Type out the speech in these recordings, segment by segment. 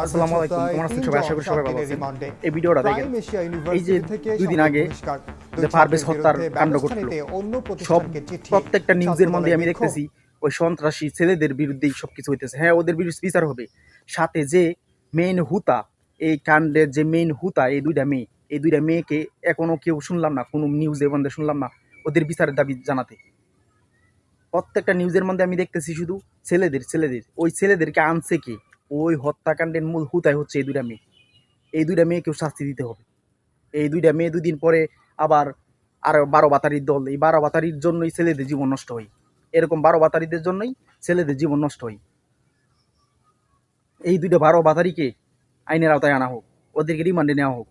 আসসালামু আলাইকুম আছেন সবাই? আশা করি সবাই ভালো আছেন। এই ভিডিওটা দেখেন এই যে দুই দিন আগে যে পারভেজ হত্যার কাণ্ড ঘটলো। সব প্রত্যেকটা নিউজের মধ্যে আমি দেখতেছি ওই সন্ত্রাসী ছেলেদের বিরুদ্ধেই সবকিছু হইতেছে। হ্যাঁ ওদের বিরুদ্ধে বিচার হবে। সাথে যে মেইন হুতা এই কাণ্ডের যে মেইন হুতা এই দুইটা মেয়ে এই দুইটা মেয়েকে এখনও কেউ শুনলাম না কোনো নিউজে বন্ধে শুনলাম না ওদের বিচারের দাবি জানাতে। প্রত্যেকটা নিউজের মধ্যে আমি দেখতেছি শুধু ছেলেদের ছেলেদের। ওই ছেলেদেরকে আনছে কে? ওই হত্যাকাণ্ডের মূল হুতাই হচ্ছে এই দুইটা মেয়ে। এই দুইটা মেয়েকেও শাস্তি দিতে হবে। এই দুইটা মেয়ে দুদিন পরে আবার আর বারো বাতারির দল, এই বারো বাতারির জন্যই ছেলেদের জীবন নষ্ট হয়। এরকম বারো বাতারিদের জন্যই ছেলেদের জীবন নষ্ট হয়। এই দুইটা বারো বাতারিকে আইনের আওতায় আনা হোক, ওদেরকে রিমান্ডে নেওয়া হোক।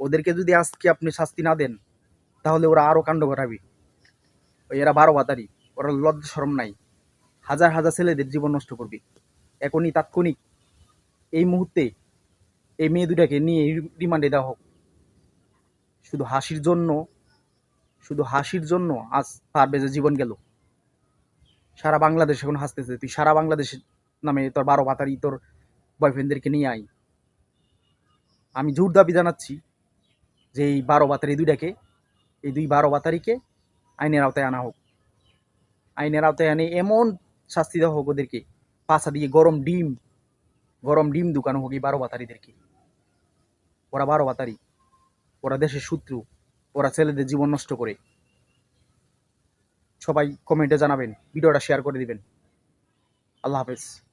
ওদেরকে যদি আজকে আপনি শাস্তি না দেন, তাহলে ওরা আরও কাণ্ড ঘটাবে। ওই এরা বারো বাতারি, ওরা লজ্জা সরম নাই। হাজার হাজার ছেলেদের জীবন নষ্ট করবে। এখনই তাৎক্ষণিক এই মুহূর্তে এই মেয়ে দুটাকে নিয়ে রিমান্ডে দেওয়া হোক। শুধু হাসির জন্য, শুধু হাসির জন্য আজ পারভেজের জীবন গেল। সারা বাংলাদেশ এখন হাসতেছে। তুই সারা বাংলাদেশ নামে তোর বারো বাতারি তোর বয়ফ্রেন্ডদেরকে নিয়ে আই আমি জোর দাবি জানাচ্ছি যে এই বারো বাতারি দুইটাকে, এই দুই বারো বাতারিকে আইনের আওতায় আনা হোক। আইনের আওতায় আনে, এমন শাস্তি দেওয়া হোক ওদেরকে পাশা দিয়ে গরম ডিম গরম ডিম দোকানো হোক এই বারো বাতারিদেরকে। ওরা বারো বাতারি, ওরা দেশের শত্রু, ওরা ছেলেদের জীবন নষ্ট করে। সবাই কমেন্টে জানাবেন, ভিডিওটা শেয়ার করে দিবেন। আল্লাহ হাফেজ।